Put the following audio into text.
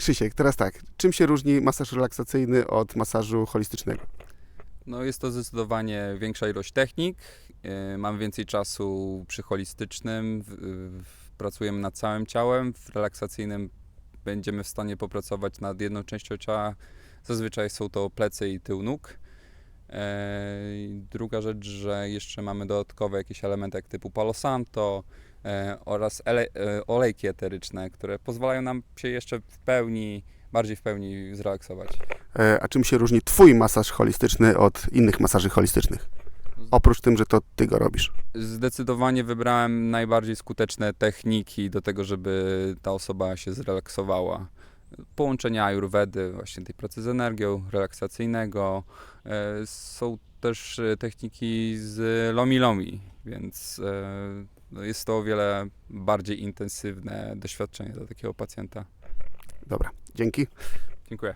Krzysiek, teraz tak. Czym się różni masaż relaksacyjny od masażu holistycznego? No jest to zdecydowanie większa ilość technik. Yy, Mamy więcej czasu przy holistycznym. Pracujemy nad całym ciałem. W relaksacyjnym będziemy w stanie popracować nad jedną częścią ciała. Zazwyczaj są to plecy i tył nóg. I Druga rzecz, że jeszcze mamy dodatkowe jakieś elementy jak typu Palo Santo e, oraz ele- e, olejki eteryczne, które pozwalają nam się jeszcze w pełni, bardziej w pełni zrelaksować. E, A czym się różni Twój masaż holistyczny od innych masaży holistycznych? Oprócz tym, że to Ty go robisz. Zdecydowanie wybrałem najbardziej skuteczne techniki do tego, żeby ta osoba się zrelaksowała. Połączenia ajurwedy, właśnie tej pracy z energią, relaksacyjnego. E, Są też e, techniki z lomi lomi, więc e, no jest to o wiele bardziej intensywne doświadczenie dla takiego pacjenta. Dobra, dzięki. Dziękuję.